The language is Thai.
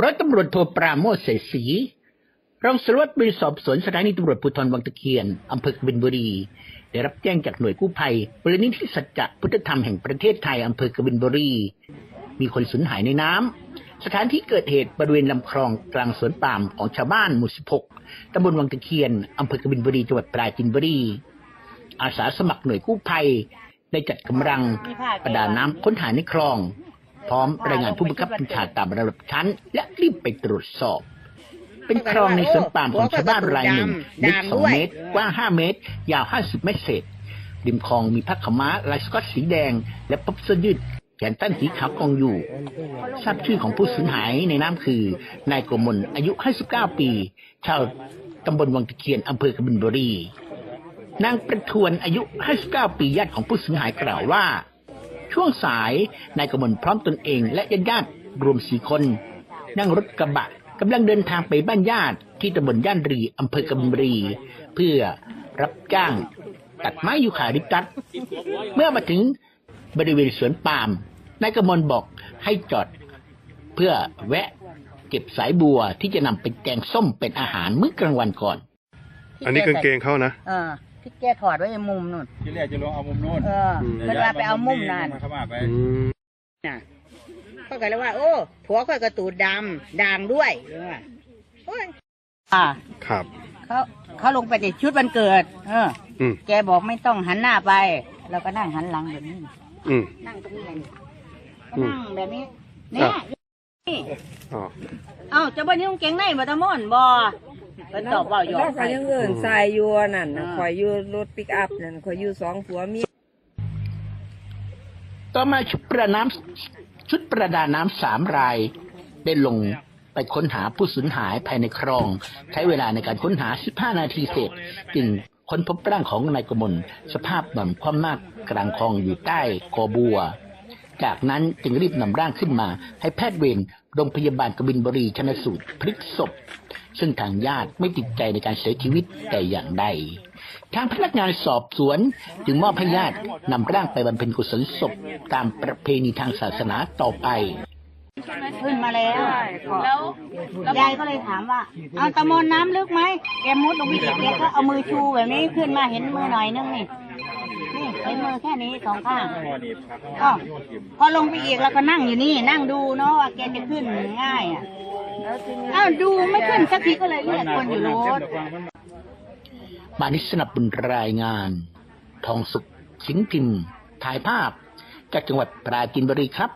ร้อยตำรวจโทปราโมชเศษศีรองสารวัตรบริสอบสวนสถานีตำรวจภูธรวังตะเคียนอำเภอกบินบุรี ได้รับแจ้งจากหน่วยกู้ภัยบรินิธิสัจจะพุทธธรรมแห่งประเทศไทยอำเภอกบินบุรี มีคนสูญหายในน้ำ สถานที่เกิดเหตุบริเวณลำคลองกลางสวนปาล์มของชาวบ้านหมู่ 16 ตำบลวังตะเคียนอำเภอกบินบุรีจังหวัดปราจีนบุรี อาสาสมัครหน่วยกู้ภัย ได้จัดกำลังประดาน้ำค้นหาในคลอง พร้อมรายงานผู้บังคับบัญชาตามระดับชั้น และรีบไปตรวจสอบ เป็นคลองในสวนปาล์มของชาวบ้านรายหนึ่งลึกสองเมตร กว้างห้าเมตร ยาวห้าสิบเมตรเศษริมคลองมีผ้าขาวม้าลายสก๊อตสีแดง และป๊อบเสื้อยืดแขนสั้นสีขาวกองอยู่ ทราบชื่อของผู้สูญหายในน้ำคือนายโกมลอายุ 59 ปี ชาวตำบลวังตะเคียนอำเภอกบินบุรี นางประทวนอายุ 59 ปีญาติของผู้สูญหายกล่าวว่า ช่วงสายนายกมลพร้อมตนเองและญาติญาติๆรวมสี่คน นั่งรถกระบะกำลังเดินทางไปบ้านญาติที่ตำบลย่านรีอำเภอกบินบุรี เพื่อรับจ้าง ตัดไม้ยูคาลิปตัสเมื่อมาถึงบริเวณสวนปาล์มนายกมลบอกให้จอด เพื่อแวะเก็บสายบัวที่จะนำไปแกงส้มเป็นอาหารมื้อกลางวันก่อน อันนี้กางเกงเขานะ เออ ที่แกถอดไว้ในมุมนู่นที่แรกจะลงเอามุมโน้นเอออืมเวลาไปเอามุมนั่นเข้ามาไปอืมน่ะเขาก็เลยว่า โอ้ผัวข่อยกระตูดดำด่างด้วยเลยว่าโอ้ยอ่าครับ เขาเขาลงไปในชุดวันเกิด เอออืมแกบอกไม่ต้องหันหน้าไปเราก็นั่งหันหลังแบบนี้ อืม นั่งตรงนี้เลยนี่ก็อืมนั่งแบบนี้เนี่ยอะ นี่อ๋อ เอ้าเจะบ่นิ้วเก่งในบ่ตะม่อนบ่ เป็นตอบเว่าหยอเรากก็ยังเอินใส่อยู่นั่นน่ะข่อยอยู่รถปิกอัพนั่นข่อยอยู่สองผัวเมีย ต่อมาชุดประน้ำชุดประดาน้ำสามราย ได้ลงไปค้นหาผู้สูญหายภายในคลอง ใช้เวลาในการค้นหา 15 นาทีเสร็จ จึงค้นพบร่างของนายกมลสภาพนอนคว่ำหน้ากลางคลองอยู่ใต้กอบัว จากนั้นจึงรีบนำร่างขึ้นมา ให้แพทย์เวร โรงพยาบาลกบินบุรีชนสูตรพลิกศพ ซึ่งทางญาติไม่ติดใจในการเสียชีวิตแต่อย่างใด ทางพนักงานสอบสวนจึงมอบให้ญาตินำร่างไปบำเพ็ญกุศลศพตามประเพณีทางศาสนาต่อไปขึ้นมาแล้ว แล้วยายก็เลยถามว่า เอาตะมนน้ำลึกไหมแกมุดลงไปอีกแกก็เอามือชูแบบนี้ขึ้นมาเห็นมือหน่อยนึงนี่ นี่เห็นมือแค่นี้สองข้างอ้าวพอลงไปอีกแล้วก็นั่งอยู่นี่ นั่งดูเนาะว่าแกจะขึ้นง่ายอะอ้าวดูไม่ขึ้นสักทีก็เลยเรียกคนอยู่รถมานิสนับบุญรายงาน ทองสุขสิงห์พิมพ์ ถ่ายภาพจากจังหวัดปราจีนบุรีครับ